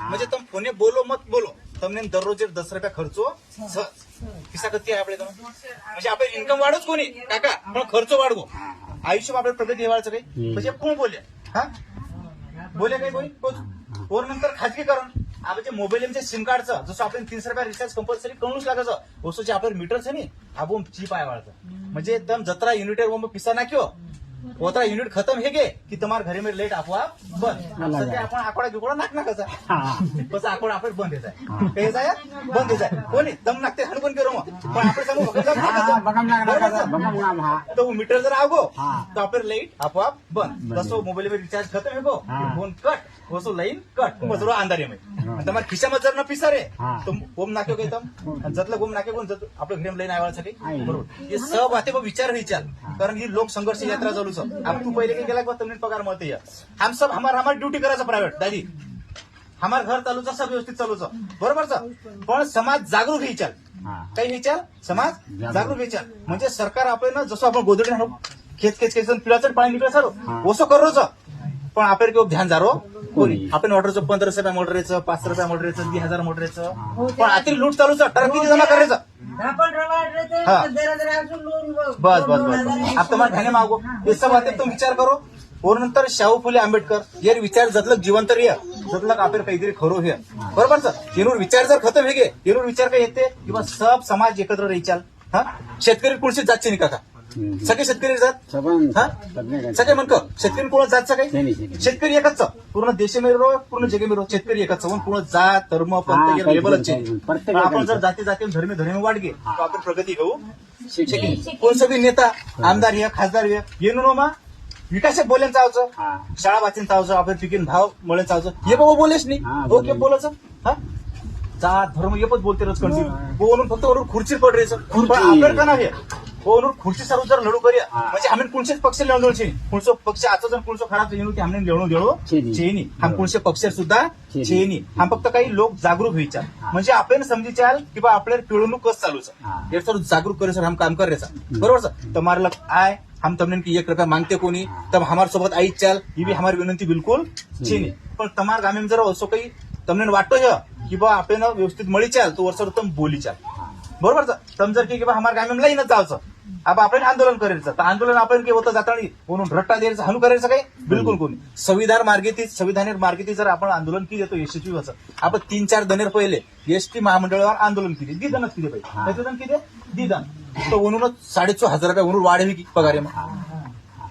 म्हणजे તમે बोलो मत बोलो. બોલો તમને દરરોજ दस રૂપિયા ખર્ચો પૈસા कती आहे તમે म्हणजे आपण इन्कम वाढवच कोणी? काका पण खर्च वाढवो. आयुष्य आपल्याला प्रगती ठेवायचं काही? म्हणजे कोण बोले हा? बोले काही कोणी? वर नंतर खाजगीकरण. आपण जे मोबाईल सिम कार्डचं जसं आपण तीनशे रुपया रिचार्ज कंपल्सरी करूनच लागायचं. वस्तू जे आपलं मीटर आहे नी आपण चीप आहे वाढत. म्हणजे एकदम जत्रा युनिटेड पिसा नाक्यो ओतरा युनिट खतम हे गे की तुम्हाला घर में लेट आपोआप बंद. सध्या आपण आकडा गिकडा नाक कसा? कसं आकडा आपण बंद येत आहे आहे बंद येत आहे कोणी? दम नाकते हडकून करू मग. पण आपण सांगू तो मीटर जर आवगो. तो आपण लेट आपोआप बंद. तसं मोबाईल वर रिचार्ज खतम हे गो फोन कट वो लाईन कट. मजरो अंधारे में. તમારા ખિસ્સામાં જર ન પીસા રે તો ઓમ નાખ્યો કે તમ જતલા ગોમ નાખ્યો કોણ આપણે ઘરેમ લઈને આવ્યા છે બરોબર એ સબ વાતે પર વિચાર વિચાર प्रायव्हेट दादी. हमार घर चालूच सब व्यवस्थित चालूच. बरोबरच पण समाज जागरूक विचार काही विचार समाज जागरूक. विचार म्हणजे सरकार आपल्याला जसं आपण गोदडी खेच खेच खेच पिळाचं पाणी निघलं सर ओसं करू पण आपण केव्हा ध्यान कोणी. आपण ऑर्डरचं पंधराशे रुपया मोटरेचं पाच रुपया मोटरेचं दीड हजार मोटरेचं. हा. पण आतील लूट चालूच टर्म किती जमा करायचं? हा. बस बस बस बस. आप तुम्हाला ध्यान मागो. हे. सब आते तुम विचार करो. और नंतर शाहू फुले आंबेडकर यार विचार जतलक जिवंत रिया. जतलक आपण काहीतरी खरो हे. बरोबर सर? येणूर विचार जर खतम हे गे येणूर विचार काय येते? किंवा सब समाज एकत्र राहीचाल. हा? शेतकरी कुणशी जातचे नाही काका सगळे शेतकरी जात? हा? सगळे म्हणक? शेतकरी कोण जात सगळे. शेतकरी. एकच. पूर्ण देशमेर रो पूर्ण जगेमेर रो शेतकरी एकच. म्हणून पूर्ण जात धर्म पंथ लेबलच प्रत्येक आपण. जर जाती जाती धर्मी धर्मी वाढगे तर आपण प्रगती घेऊ. कोण सगळी नेता? आमदार या खासदार या येणून मा विकास बोलेन चावचं हा. शाळा वाचीन चावचं आपण पिकीन भाव मळे चावचं हे बाबा बोलेस नाही हा, ओके. बोलायचं? हा? जात धर्म हे पण बोलते रोज कंटिन्यू. बोलून फक्त वरून खुर्ची पड रेच खुर्ची. पण आपल्याला का नाही? कोण खुर्ची सर्व जर लढू करी म्हणजे आम्ही कुणसेच पक्ष लढलो छे? पक्ष आता जर कुणसो खराब येणू की आम्ही लढू चेनी हम कुणसे पक्ष सुद्धा चेनी हम फक्त काही लोक जागरूक व्हायचा. म्हणजे आपण समझी चाल की बा आपल्याला पिळवणूक कस चालू सर सर जागरूक करे सर हम काम कर रहे बरोबर सर? तुम्हाला लग आय हम तमने की एक रुपया मांगते कोणी तब हमार सोबत आई चाल ही भी हमारी विनंती बिलकुल छेनी पण तमार में जर असो काही तमने वाटतो की बा आपण व्यवस्थित मळी चाल तो वर्ष तुम बोली चाल. बरोबर सर? समझ की बा हमार गामी लाईनच जावचं. अब आपण आंदोलन करायचं तर आंदोलन आपण काही होतं जाता म्हणून रट्टा द्यायचं हनु करायचं काही बिलकुल कोणी. संविधान मार्गेती संविधानिक मार्गेती जर आपण आंदोलन केली तो यशस्वी व्हायचं. आपण तीन चार दनेर पहिले एसटी महामंडळावर आंदोलन केले. दिदनच केले. पाहिजे त्याच्यातून किती? दिदन. तो म्हणूनच साडेचो हजार रुपया म्हणून वाढवी की पगार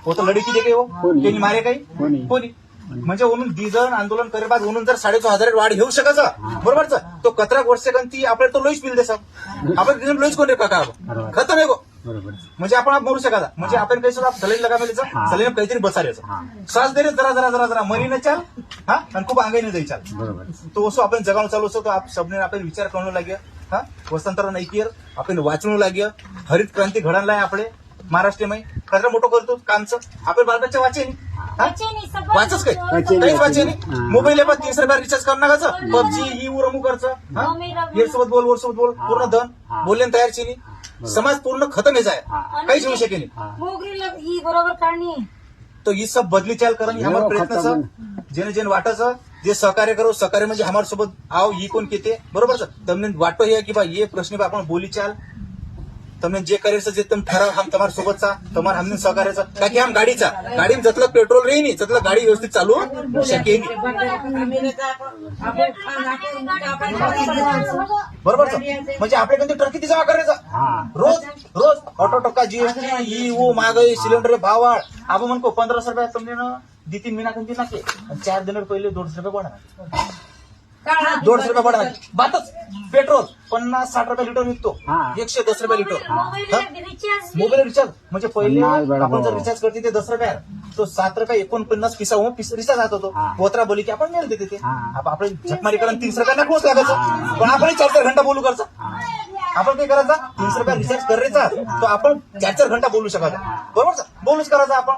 होतं लढी किती काही हो? त्यांनी मारे काही? कोणी? म्हणजे म्हणून दिदन आंदोलन करे बाद म्हणून जर साडेचो हजार वाढ घेऊ शकायचं बरोबर सर तो कचरा वर्ष ती आपल्याला तो लोईच बिल दे सब आपण दिदन लोईच कोण काका? बरोबर. खतम आहे गो. म्हणजे आपण मरू शकायचा म्हणजे आपण काही सुद्धा सलीम लगा हा. सलीम काहीतरी बसायचं. श्वास दे जरा जरा जरा जरा. मरीनं चाल. हा? आणि खूप अंगाईने जाई चाल. तो असो आपण जगावं चालू असतो तो आप सबने आपण विचार करणं लाग्या हा? वसंतराव नाईकियर आपण वाचणं लाग्या हरित क्रांती घडायला आहे आपले महाराष्ट्रमय कचरा मोठं करतो कामचं. आपण बालकाच्या वाचे वाचच काय? काहीच वाचेनी हा. मोबाईल आहे बा तीनशे रुपया रिचार्ज करणार नका पबजी ही? उरम करचं सोबत बोल वर सोबत बोल. पूर्ण धन. बोलले तयार चिनी. समाज पूर्ण खतम आहे हा. काहीच होऊ शकेल नाही. तो ही सब बदली चाल करण हमार प्रयत्न खतम. प्रयत्नाचं जेणे जेणे जे सहकार्य करो सहकार्य म्हणजे हमार सोबत आव ही कोण केते? बरोबर सर? तमने वाटो हे की बा ये प्रश्न बा आपण बोली चाल. તમને જે करायचं जे તમે ठराव हम તમારા सोबतचा તમારા हमने सहकार्याचा का की हम गाडीचा गाडी जतलं पेट्रोल राही नाही जतलं गाडी व्यवस्थित चालू शकेल बरोबर सर म्हणजे आपल्याकडे ट्रक किती जमा करायचा हा रोज रोज ऑटो टक्का जीएसटी ई वो महागाई सिलेंडर भावाळ आपण म्हणतो पंधराशे रुपये तुमने ना दी तीन महिना कंची नाके आणि चार दिन पहिले दोनशे रुपये पडणार दोनशे रुपये पडणार बातच पेट्रोल पन्नास साठ रुपये लिटर विकतो हा. एकशे दस रुपये litre. Mobile recharge mobile recharge म्हणजे पहिले पन्नास. आपण जर रिचार्ज करते ते दस रुपये. तो सात रुपये एकोणपन्नास पिसा होऊन पिस- रिचार्ज जात होतो. हा. पोत्रा बोली की आपण मेल देते ते. हा. आप- आपण झकमारी करून तीनशे रुपये नाखवूच लागायचं हा. पण आपण चार चार घंटा बोलू करायचं आपण काय करायचं? तीनशे रुपये रिचार्ज करायचा. तो आपण चार चार घंटा बोलू शकायचा बरोबर? सर बोलूच करायचं आपण.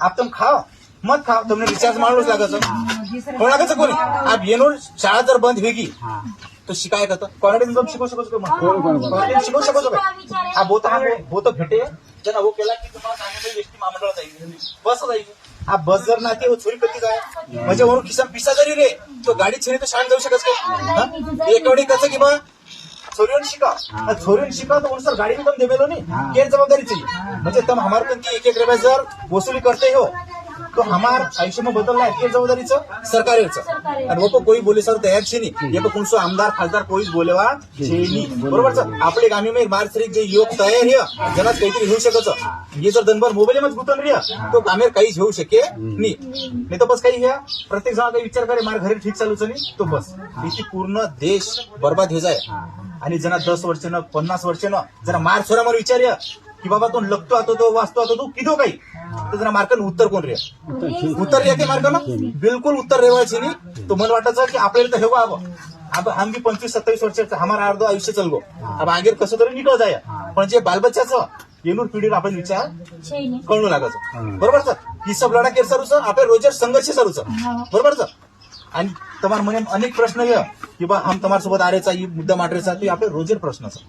आप तुम खाव मत खाव तुम्ही रिचार्ज मारूच लागायचं कोणाचं कोणी आप येणून शाळा जर बंद होगी हा. तो शिकाय करतो कोण, कोण, कोण? कोणाकडे शिकवू शकतो काय हा बोत हा बोत भेटे. ज्यांना वो केला की तुम्हाला सांगितलं एसटी महामंडळात जाईल बस जाईल हा बस जर नाते हो चोरी करते जाय म्हणजे वरून खिसा पिसा जरी रे तो गाडी छेने तो शाळेत जाऊ शकत काय एक वेळी कसं की बा चोरीवर शिका. चोरीवर शिका तर सर गाडी भी तुम देवेलो नहीं. केर जवाबदारी चाहिए म्हणजे तुम हमारे एक एक रुपया जर वसुली करते हो तो हमार आयुष्य में बदलना है केर जवाबदारीचं सरकारीचं. आणि वो कोई बोले सर तयार छे नहीं ये तो कोणसो आमदार खासदार कोईच बोलेवा छे नहीं बरोबर सर आपले गामी में मारसरी जे युवक तयार आहे जनात काहीतरी घेऊ शकत. हे जर दनभर मोबाईल मध्ये गुतल रे तो गामेर काहीच घेऊ शके नाही नाही तर बस काही ह्या प्रत्येक जण काही विचार करे मार घरी ठीक चालूच नाही तो बस. इथे पूर्ण देश बर्बाद हे जाय. आणि जना दस वर्षानं पन्नास वर्षानं जरा मार छोरा मला विचार की बाबा तो लगतो आता तो वाचतो आता तो किधो हो काही? तो जरा मार्क उत्तर कोण रे? उत्तर या ना बिलकुल उत्तर रेवायचे नाही तो मला वाटायचं की आपल्याला तर हेवा अब हम भी पंचवीस सत्तावीस वर्षाचा हमारा अर्ध आयुष्य चल गो अब आगे कसं तरी निकळ जाय. पण जे बालबच्चाचं येणूर पिढीला आपण विचार कळू लागायचं. बरोबर सर? ही सब लढा केर सरूच आपल्या रोजच संघर्ष सरूच. बरोबर सर? आणि तुम्हाला म्हणे अनेक प्रश्न ये. की बा हम तुम्हाला सोबत आरेचा मुद्दा मांडरेचा ते आपले रोजर प्रश्न सर.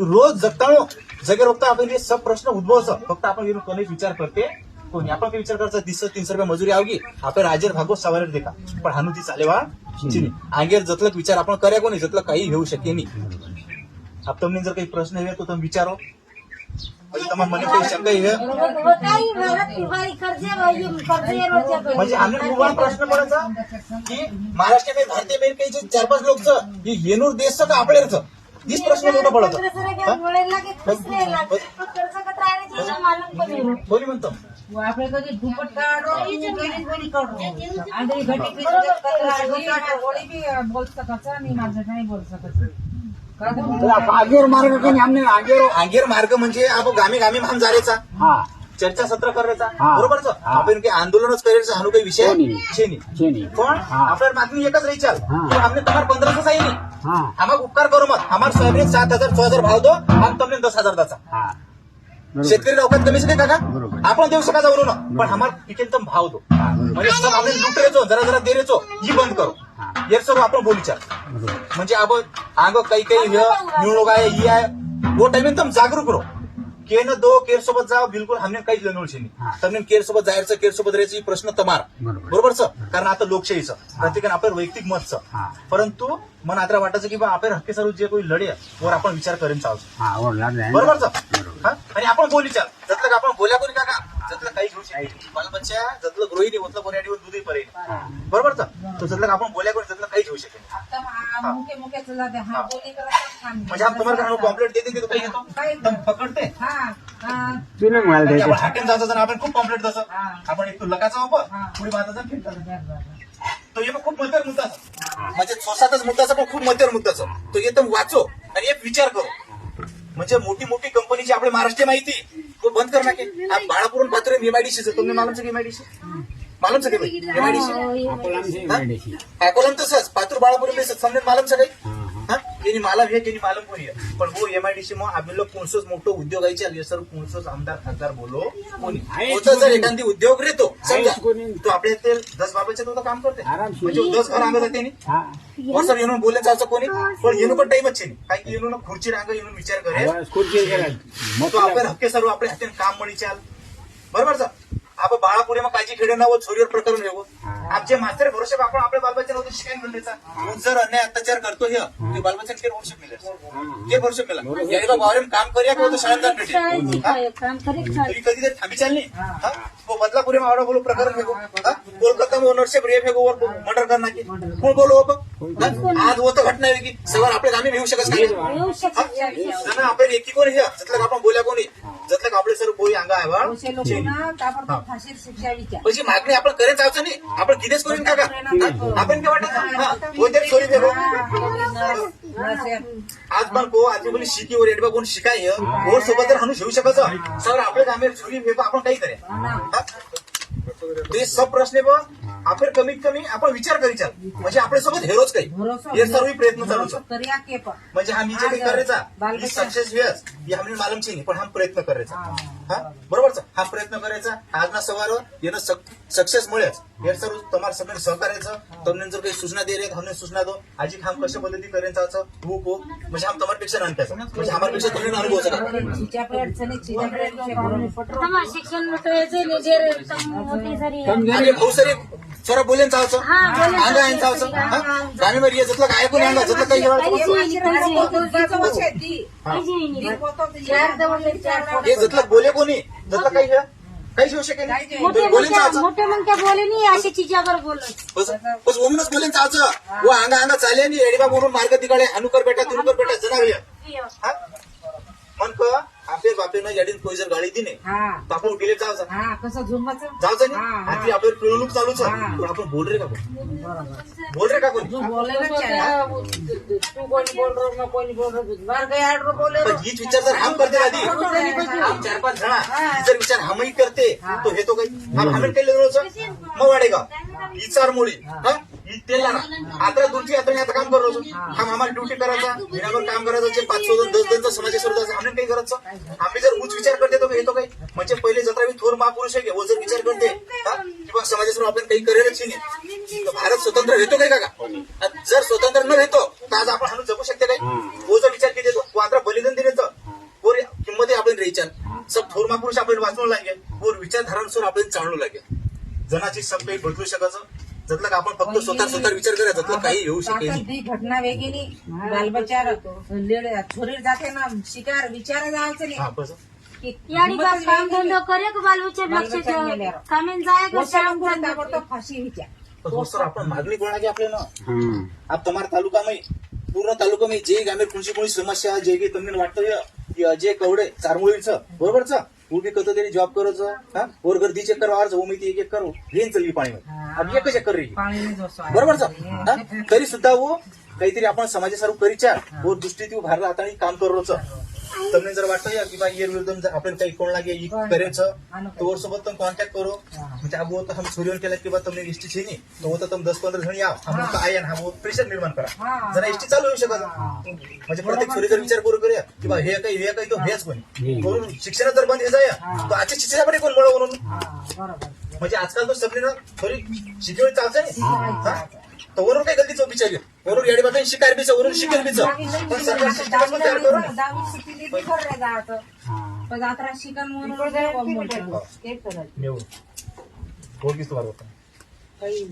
रोज जगतानो जगेर वक्त आपण हे सब प्रश्न उद्भवच फक्त आपण येऊन कोणी विचार करते कोणी आपण काही विचार करायचा दिसत तीनशे रुपये मजुरी आवगी आपण राजेर भागवत सवार देखा पण हानू ती चाले वा चिनी आंगेर जतलक विचार आपण કર્યા कोणी जतलं काही घेऊ शके नाही आप તમને जर काही प्रश्न आहे तो તમે વિચારો પછી તમારા મને કોઈ શંકા आहे काही भारत दिवाळी कर्जे कर्जे रोजच्या म्हणजे आम्ही तुम्हाला प्रश्न पडायचा की महाराष्ट्र में भारतीय में काही जे चार पाच लोक हे येणूर देश का आपल्याच तीच प्रश्न मोठा पडत कोणी म्हणतो આપણે કદી ધૂપટ કાઢો ગરીબ બની કાઢો આંધળી ઘટી પીટી કચરા કાઢો ઓળી બી બોલ શકત છે ની માણસે નહીં બોલ શકત છે આગેર માર્ગ કઈ આમને આગેરો आंगेर मार्ग म्हणजे आपण गामी गामी भाम जारेचा हा चर्चा सत्र करायचा हा. बरोबर हा. आपण काही आंदोलनच करायचं हानू काही विषय कोणी? छे नाही शेनी पण हा. आपल्याला मागणी एकच राही चाल हा. की हमने तुम्हाला पंधराशे आहे नाही हा. आम्हाला उपकार करू मत आम्हाला सोयाबीन सात हजार छह हजार भाव दो हम तुमने दस हजार दाचा हा. शेतकरी लवकर कमी शकते काका बरोबर. आपण देऊ शका जाऊ ना. पण आम्हाला पिकेल तर भाव दो. म्हणजे सब आपण लुटरेचो जरा जरा देरेचो ही बंद करू. हा. सर्व आपण बोलू चाल बरोबर. म्हणजे आपण आग काही काही हे निवडणूक आहे ही आहे. वो टाइम एकदम जागरूक के न दो केर सोबत जा बिलकुल हमने काहीच लनवळशी नाही तर केर सोबत जायचं केर सोबत राहायचं प्रश्न तमार. बरोबर. सर? कारण आता लोकशाहीचं प्रत्येकानं आपलं वैयक्तिक मत सर. परंतु मन आता वाटायचं की बा आपल्या हक्के सर्व जे कोणी लढे वर आपण विचार करेन चालू. बरोबर सर? आणि आपण बोलू चाल जतलं आपण बोल्या कोणी का जतलं काही घेऊ शकतो बालबच्चा जतलं ग्रोही नाही होतलं कोणी आणि दुधही पर्यंत बरोबर तर? जतलं आपण बोल्या कोणी जतलं काही घेऊ शकत म्हणजे आपण तुम्हाला पॉम्पलेट देते की तुम्ही? घेतो पकडते? म्हणजे हाकेन जायचं जर आपण खूप पॉम्पलेट जसं आपण एक लकाचा वापर पुढे माझा जर तो येतो खूप मध्यर मुद्दा म्हणजे सोसातच मुद्दाचा पण खूप मध्यर मुद्दाचा. तो येतो वाचो आणि एक विचार करू. म्हणजे मोठी मोठी कंपनीची आपल्या महाराष्ट्र माहिती तो बंद कर नाके. आप बाळापूरून पात्र एमआयडीसी तुम्ही मालूम से एमआयडीसी मालूम से एमआयडीसी. अकोलम तसंच. पात्र बाळापूरून समजेल मालूम से काही हा, हा. हा? हे त्यांनी मालम कोणी आहे पण हो एमआयडीसी मग आम्ही लोक कोणसंच मोठं उद्योग आहे चाल सर कोणसंच आमदार खासदार बोलो कोणी जर. एखादी उद्योग समजा कोणी. तो आपल्या इथे दस बाबाच्या तो काम करते. म्हणजे दस घर आम्ही त्यांनी हा सर येऊन बोलले जायचं कोणी पण येणं पण टाइमच नाही काही येणून खुर्ची रांग येऊन विचार करे आवाज खुर्ची. तो आपण मोठा हक्के सर्व आपल्या हातीने काम म्हणी चाल बरोबर सर आपण बाळापुढे मग काळजी खेळे नाव छोरीवर प्रकरण घेऊ हा. आमचे मास्तर भरोसे आपण आपल्या बालबच्चा नव्हतं शिकायला तू जर अन्याय अत्याचार करतो हे ते बालबच्चा केर वर्ष मिळेल. केर वर्ष मिळेल. याने बा बावरेन काम करूया किंवा तो शाळेत भेटेल कधी तरी थांबी चालली? हा? वो बदलापुरे में आवडा बोलो प्रकरण फेको हा? कोलकाता में ओनरशिप रे फेको वर मर्डर करना की? कोण बोलो हा? आज वो तर घटना आहे की सगळं आपल्या गामी घेऊ शकत नाही. येऊ आपण एकी कोणी हे जतलं का आपण बोल्या कोणी? जतलं का आपले सर बोई अंगा आहे बा फाशीर म्हणजे मागणी आपण करत जायचं नाही आपण किती करून का आपण काय वाटत? कोणत्या चोरी आज पण को आज बोली शिकी वर एडबा कोण शिकाय कोण सोबत जर हाणू शिवू शकायचं सर आपलं कामे चोरी आपण काही करे ते सब प्रश्न आपण कमीत कमी आपण विचार करी म्हणजे आपल्यासोबत हेरोच काही. हे सर्व प्रयत्न चालू म्हणजे हा मी जे काही करायचा सक्सेस वेळच. ही आम्ही मालूम चाहिए पण हा प्रयत्न करायचा. हा? हा प्रयत्न करायचा. आजना सवार येणं सक्सेस मिळेच. हे सर तुम्हाला सगळं सहकार्याचं तुम्ही जर काही सूचना दे रहे हमने सूचना दो आजी हम कशा पद्धती करायचं चाहो वो को म्हणजे, म्हणजे हा तुम्हाला पेक्षा अनपेस म्हणजे हमारे पेक्षा तुम्ही अनुभव सर शिक्षण भाऊ स्वरा बोलेन चावचं हा, अंगा आहे चावचं हा? गाणीमध्ये ये जतलं काय पण अंगा जतलं काही काही काही. काही. हे. जतलं बोले कोणी? जतलं काही हे? शकेल. मोठे बोलेन मोठे चावचं मोठे मग त्या बोले नाही अशी चिजावर बोलत. बस बस ओमनच बोलेन चावचं वो अंगा अंगा चाले आणि एडीबा म्हणून मार्ग तिकडे अनुकर बेटा तुनुकर बेटा जनावे हा? मन क आपल्या बापेनं याडीन कोई जर गाडी दिने हा. तर आपण गेले जायचं हा कसं हा, हा. आणि ती आपल्याला पिळवणूक चालूच आहे. हा. पण आपण बोल रे का कोणी? बरोबर. बोल रे का कोणी? तू बोलायला चाहेला. तू कोणी बोल रहा मैं कोणी बोल रहा बार काही आडरो बोले पण हीच विचार जर हम करते आधी. हम चार पाच जण. ही. जर विचार हमही करते तो हे. तो काही. हम हमें केले रोज मग वाढेगा ही. चार मुळी ही? तेला आता दूरची यात्रा आता काम करत होतो. हम हमारी ड्युटी करायचा. महिनाभर काम करायचं जे पाच सौ दस जणचं समाज सोडत आम्ही काही करायचं. आम्ही जर उच्च विचार करते तो येतो काही. म्हणजे पहिले जत्रा मी थोर महापुरुष आहे वो जर विचार करते. हा? किंवा समाजासमोर आपण काही करेलच नाही तर भारत स्वतंत्र घेतो काय का जर स्वतंत्र न घेतो तर आज आपण हाणून जगू शकते काय? वो जर विचार केले तो आता बलिदान दिले तर किंमत आपण रेचाल सब थोर महापुरुष आपण वाचवू लागेल. वो विचारधारांसोर आपण चालू लागेल. जनाची सब काही बदलू शकायचं जसला का आपण फक्त स्वतः स्वतः विचार करायचा जसला काही येऊ शकेल ती घटना वेगळी बालबचार लेड- जाते ना शिकार विचार जायचं काम फाशी आपण मागणी कोणाची आपले ना? तालुका में पूर्ण तालुका में जे गांभीर कोणची कोणी समस्या जे की तुम्ही वाटतं जे कवडे चारमुळीचं बरोबरच? च उभी कत तरी जॉब करायचं? हा? वर गर्दी चेक करा अर्ज ओमिती एक एक करू येईन चल पाणी अब एक चेक कर रही जो. बरोबर हा? तरी सुद्धा वो काहीतरी आपण समाजासारखं करीच्या व दृष्टी ती भारत आता काम करोच તમને जर वाटतं या की बा ये विरुद्ध जर आपण काही कोण लागे ઈ करायचं તો ઓર સોબત તમે કોન્ટેક્ટ કરો म्हणजे अब वो तो हम सूर्यन केला की बा તમને एसटी છે નહીં તો वो तो તમે दस पंधरा जण याव हम तो आया हा वो प्रेशर निर्माण करा हा. जरा एसटी चालू होऊ शकत म्हणजे प्रत्येक सूर्य जर विचार करू करूया की बा हे काही हे काही तो हेच कोणी करून शिक्षण जर बंद हे जाय तर आजच्या शिक्षणाकडे कोण बळ म्हणून हा, बरोबर म्हणजे आजकाल तो सगळे ना थोडी शिकवणी चालतं नाही हा? तर वरून काही गलतीचं विचार घे वरून येडी बाबा शिकार बीच वरून शिकेल बीच. पण सरकार पण तयार हा पण आता शिकन म्हणून तुम्हाला काही